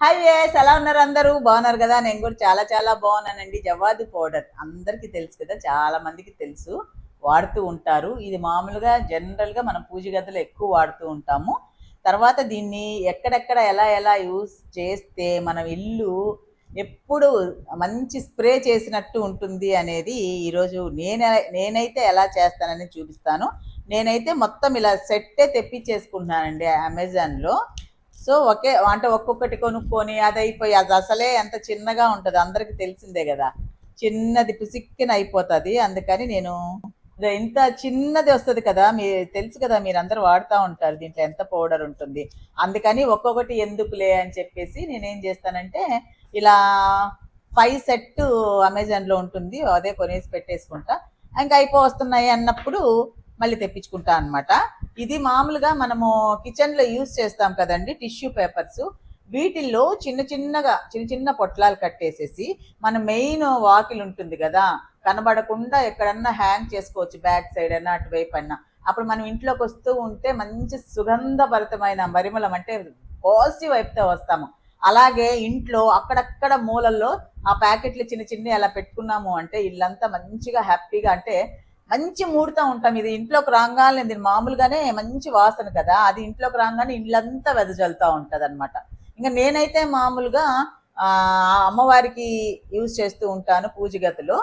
Hi వేస్ ఎలా ఉన్నారు అందరూ? బాగున్నారు కదా? నేను కూడా చాలా చాలా బాగున్నానండి. జవాదు పౌడర్ అందరికీ తెలుసు కదా? చాలా మందికి తెలుసు. వాడుతూ ఉంటారు. ఇది మామూలుగా జనరల్గా మనం పూజ గదిలో ఎక్కువ వాడుతూ ఉంటాము. తర్వాత దీన్ని ఎక్కడెక్కడ ఎలా ఎలా యూస్ చేస్తే మనం ఇల్లు ఎప్పుడు మంచి స్ప్రే చేసినట్టు ఉంటుంది అనేది ఈరోజు నేనే నేనైతే ఎలా చేస్తానని చూపిస్తాను. నేనైతే మొత్తం ఇలా సెట్టే తెప్పించేసుకుంటున్నానండి అమెజాన్లో సో ఒకే అంటే ఒక్కొక్కటి కొనుక్కొని అది అయిపోయి అది అసలే ఎంత చిన్నగా ఉంటుంది అందరికి తెలిసిందే కదా. చిన్నది పిసిక్కిన అయిపోతుంది అందుకని నేను ఇంత చిన్నది వస్తుంది కదా మీ తెలుసు కదా మీరు అందరు వాడుతూ ఉంటారు దీంట్లో ఎంత పౌడర్ ఉంటుంది. అందుకని ఒక్కొక్కటి ఎందుకులే అని చెప్పేసి నేనేం చేస్తానంటే ఇలా ఫైవ్ సెట్ అమెజాన్లో ఉంటుంది అదే కొనేసి పెట్టేసుకుంటా. ఇంకా అయిపో వస్తున్నాయి అన్నప్పుడు మళ్ళీ తెప్పించుకుంటా అనమాట ఇది మామూలుగా మనము కిచెన్లో యూస్ చేస్తాం కదండి టిష్యూ పేపర్స్ వీటిల్లో చిన్న చిన్నగా చిన్న చిన్న పొట్లాలు కట్టేసేసి మన మెయిన్ వాకిల్ ఉంటుంది కదా కనబడకుండా ఎక్కడన్నా హ్యాంగ్ చేసుకోవచ్చు బ్యాక్ సైడ్ అయినా అటువైపు అయినా. అప్పుడు మనం ఇంట్లోకి వస్తూ ఉంటే మంచి సుగంధభరితమైన మరిమలం అంటే పాజిటివ్ వైపుతో వస్తాము. అలాగే ఇంట్లో అక్కడక్కడ మూలల్లో ఆ ప్యాకెట్లు చిన్న చిన్న అలా పెట్టుకున్నాము అంటే ఇల్లంతా మంచిగా హ్యాపీగా అంటే మంచి మూడుతూ ఉంటాం. ఇది ఇంట్లోకి రాగానే దీని మామూలుగానే మంచి వాసన కదా. అది ఇంట్లోకి రాగానే ఇళ్ళంతా వెదజల్లుతూ ఉంటుంది అనమాట ఇంకా నేనైతే మామూలుగా అమ్మవారికి యూజ్ చేస్తూ ఉంటాను పూజ గదిలో.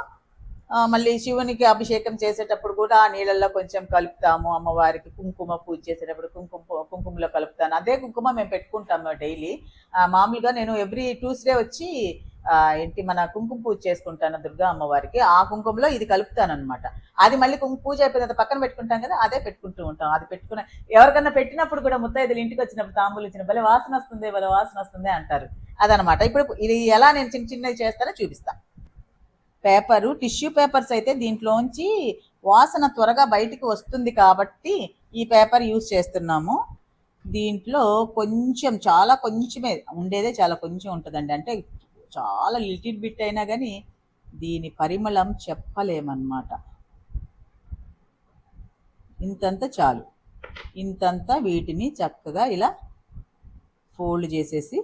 మళ్ళీ శివునికి అభిషేకం చేసేటప్పుడు కూడా ఆ నీళ్ళల్లో కొంచెం కలుపుతాము అమ్మవారికి. కుంకుమ పూజ చేసేటప్పుడు కుంకుమ కుంకుమలో కలుపుతాను. అదే కుంకుమ మేము పెట్టుకుంటాము డైలీ. మామూలుగా నేను ఎవ్రీ ట్యూస్డే వచ్చి ఏంటి మన కుంకుమ పూజ చేసుకుంటాను దుర్గా అమ్మవారికి ఆ కుంకుమలో ఇది కలుపుతాను అనమాట అది మళ్ళీ కుంకుమ పూజ అయిపోయిన పక్కన పెట్టుకుంటాం కదా అదే పెట్టుకుంటూ ఉంటాం. అది పెట్టుకున్న ఎవరికన్నా పెట్టినప్పుడు కూడా ముత్తైదులు ఇంటికి వచ్చినప్పుడు తాంబూలు ఇచ్చిన భలే వాసన వస్తుంది భలే వాసన వస్తుంది అంటారు. అదనమాట ఇప్పుడు ఇది ఎలా నేను చిన్న చిన్నవి చేస్తానో చూపిస్తా. పేపరు టిష్యూ పేపర్స్ అయితే దీంట్లోంచి వాసన త్వరగా బయటికి వస్తుంది కాబట్టి ఈ పేపర్ యూస్ చేస్తున్నాము. దీంట్లో కొంచెం చాలా కొంచెమే ఉండేదే చాలా కొంచెం ఉంటుందండి. అంటే చాలా లిటిల్ బిట్ అయినా కానీ దీని పరిమళం చెప్పలేమన్నమాట. ఇంతంత చాలు. ఇంతంత వీటిని చక్కగా ఇలా ఫోల్డ్ చేసేసి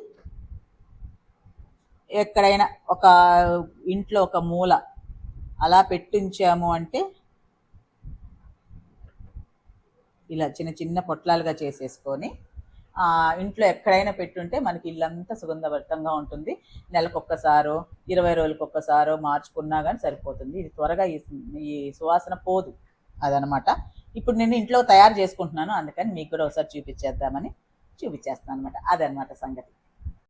ఎక్కడైనా ఒక ఇంట్లో ఒక మూల అలా పెట్టించాము అంటే ఇలా చిన్న చిన్న పొట్లాలుగా చేసేసుకొని ఇంట్లో ఎక్కడైనా పెట్టుంటే మనకి ఇల్లంతా సుగంధభరితంగా ఉంటుంది. నెలకొక్కసారో ఇరవై రోజులకొక్కసారో మార్చుకున్నా కానీ సరిపోతుంది. ఇది త్వరగా ఈ ఈ సువాసన పోదు అదనమాట. ఇప్పుడు నేను ఇంట్లో తయారు చేసుకుంటున్నాను. అందుకని మీకు కూడా ఒకసారి చూపించేద్దామని చూపించేస్తాను అనమాట అదనమాట సంగతి.